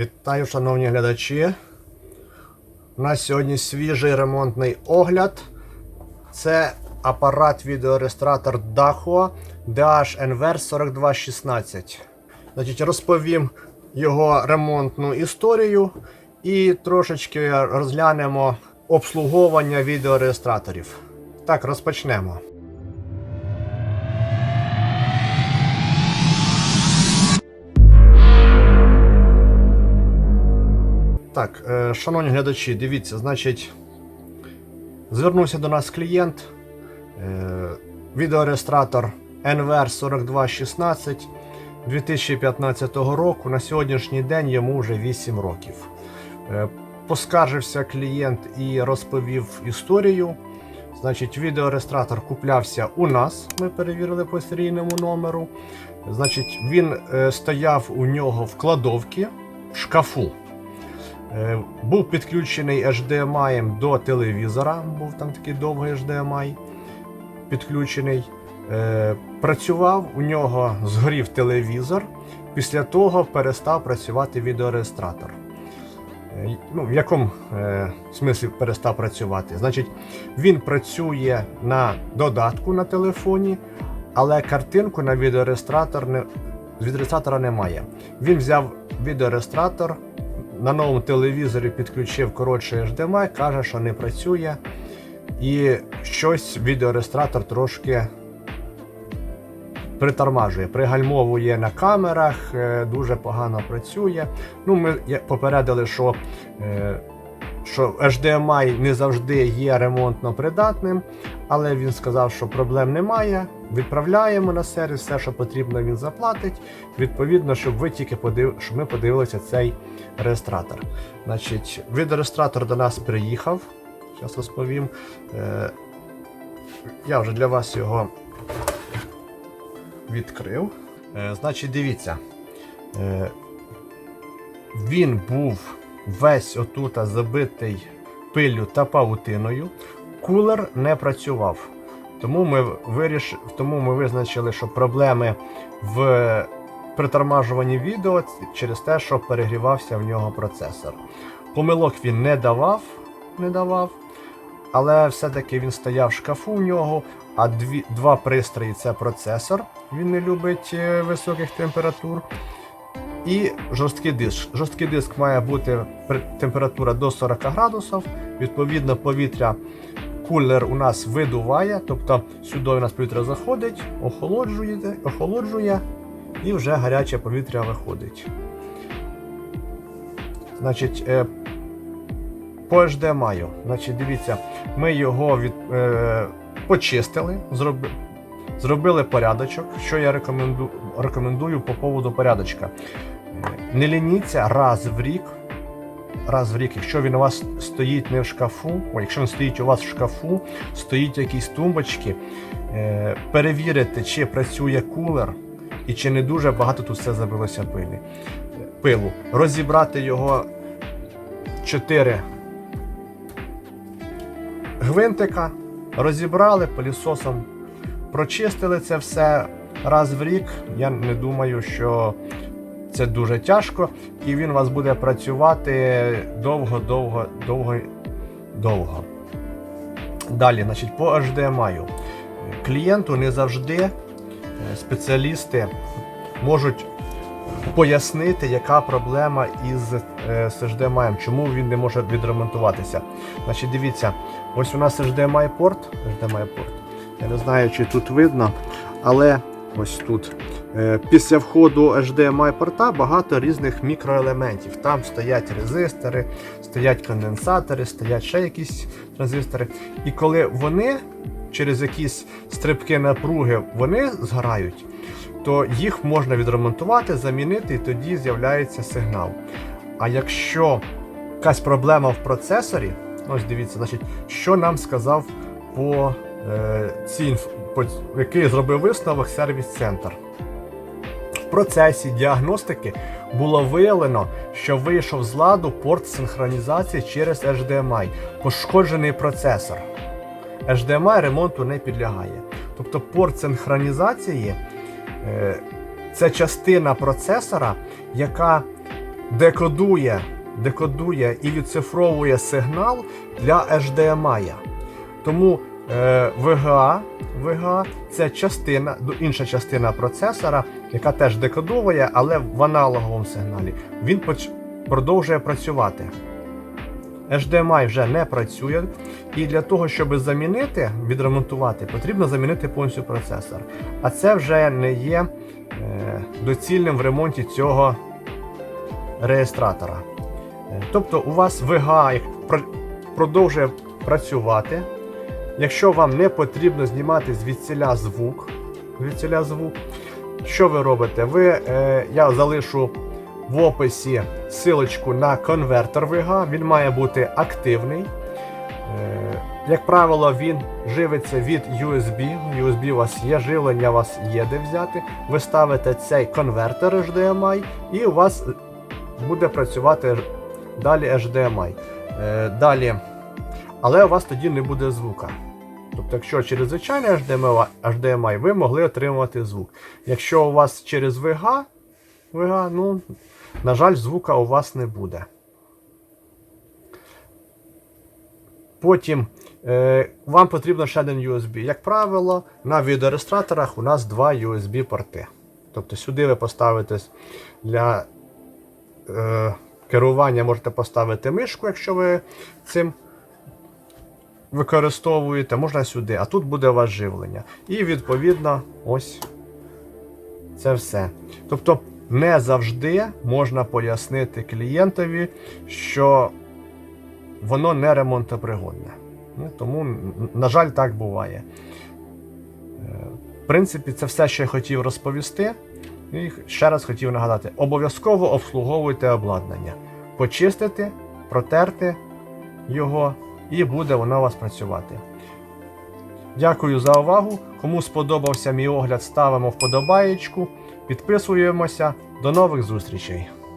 Вітаю, шановні глядачі. У нас сьогодні свіжий ремонтний огляд. Це апарат відеореєстратор Dahua DH NVR 4216. Значить, розповім його ремонтну історію і трошечки розглянемо обслуговування відеореєстраторів. Так, розпочнемо. Так, е, шановні глядачі, дивіться, значить, звернувся до нас клієнт, е, відеореєстратор NVR 4216 2015 року. На сьогоднішній день йому вже 8 років. Е, Поскаржився клієнт і розповів історію. Значить, відеореєстратор куплявся у нас. Ми перевірили по серійному номеру. Значить, він стояв у нього в кладовці в шкафу. Е, Був підключений HDMI до телевізора, був там такий довгий HDMI підключений. Е, Працював, у нього згорів телевізор, після того перестав працювати відеореєстратор. Е, Ну, в якому е, смислі перестав працювати? Значить, він працює на додатку на телефоні, але картинку на відеореєстратор не, з відеореєстратора немає. Він взяв відеореєстратор, на новому телевізорі підключив коротший HDMI, каже, що не працює. І щось відеореєстратор трошки притормажує, пригальмовує на камерах, е, дуже погано працює. Ну, Ми попередили, що, е, що HDMI не завжди є ремонтно придатним, але він сказав, що проблем немає. Відправляємо на сервіс, все, що потрібно, він заплатить. Відповідно, щоб ви тільки подив... щоб ми подивилися цей реєстратор. Значить, відеореєстратор до нас приїхав. Зараз розповім. Е, Я вже для вас його відкрив. Е, Значить, дивіться. Е, Він був весь отут забитий пиллю та павутиною. Кулер не працював. Тому ми, виріш... Тому ми визначили, що проблеми в притормажуванні відео через те, що перегрівався в нього процесор. Помилок він не давав, не давав, але все-таки він стояв в шкафу в нього, а дві, два пристрої це процесор, він не любить е, високих температур. І жорсткий диск. Жорсткий диск має бути температура до 40 градусів. Відповідно, повітря кулер у нас видуває, тобто сюди у нас повітря заходить, охолоджує, охолоджує і вже гаряче повітря виходить. Значить, е, по HDMI. Значить, дивіться, ми його від, е, почистили, зроби, зробили порядочок. Що я рекоменду, рекомендую по поводу порядочка. Е, Не лініться раз в рік. Раз в рік, якщо він у вас стоїть не в шкафу, о, якщо він стоїть у вас в шкафу, стоїть якісь тумбочки, е, перевірити, чи працює кулер і чи не дуже багато тут все забилося пилі. пилу. Розібрати його 4 гвинтика, розібрали пилісосом, прочистили це все раз в рік. Я не думаю, що це дуже тяжко, і він у вас буде працювати довго, довго, довго. Далі, значить, по HDMI. Клієнту не завжди е, спеціалісти можуть пояснити, яка проблема із е, HDMI, чому він не може відремонтуватися. Значить, дивіться, ось у нас HDMI порт. HDMI порт. Я не знаю, чи тут видно, але ось тут. Е, Після входу HDMI порта багато різних мікроелементів. Там стоять резистори, стоять конденсатори, стоять ще якісь транзистори. І коли вони через якісь стрибки напруги вони згорають, то їх можна відремонтувати, замінити, і тоді з'являється сигнал. А якщо якась проблема в процесорі, ось дивіться, значить, що нам сказав по е, цій по, який зробив висновок сервіс-центр. В процесі діагностики було виявлено, що вийшов з ладу порт синхронізації через HDMI, пошкоджений процесор. HDMI ремонту не підлягає. Тобто порт синхронізації е, це частина процесора, яка декодує, декодує і відцифровує сигнал для HDMI. Тому е, VGA, VGA це частина, інша частина процесора, яка теж декодує, але в аналоговому сигналі. Він продовжує працювати. HDMI вже не працює, і для того, щоб замінити, відремонтувати, потрібно замінити повністю процесор. А це вже не є е, доцільним в ремонті цього реєстратора. Е, Тобто у вас VGA продовжує працювати. Якщо вам не потрібно знімати звідсіля звук, звідсіля звук, що ви робите? Ви, е, я залишу в описі силочку на конвертер VGA, він має бути активний. Е, Як правило, він живиться від USB. USB у вас є, живлення у вас є де взяти. Ви ставите цей конвертер HDMI, і у вас буде працювати далі HDMI. Е, Далі. Але у вас тоді не буде звука. Тобто, якщо через звичайний HDMI, HDMI ви могли отримувати звук. Якщо у вас через VGA, VGA ну, на жаль, звука у вас не буде. Потім е, вам потрібно ще один USB. Як правило, на відеореєстраторах у нас два USB-порти. Тобто сюди ви поставите для е, керування, можете поставити мишку, якщо ви цим використовуєте, можна сюди, а тут буде у вас живлення. І відповідно, ось це все. Тобто, не завжди можна пояснити клієнтові, що воно не ремонтопригодне. Ну, тому, на жаль, так буває. Е, В принципі, це все, що я хотів розповісти. І ще раз хотів нагадати: обов'язково обслуговуйте обладнання. Почистити, протерти його, і буде вона у вас працювати. Дякую за увагу. Кому сподобався мій огляд, ставимо вподобаєчку, підписуємося. До нових зустрічей!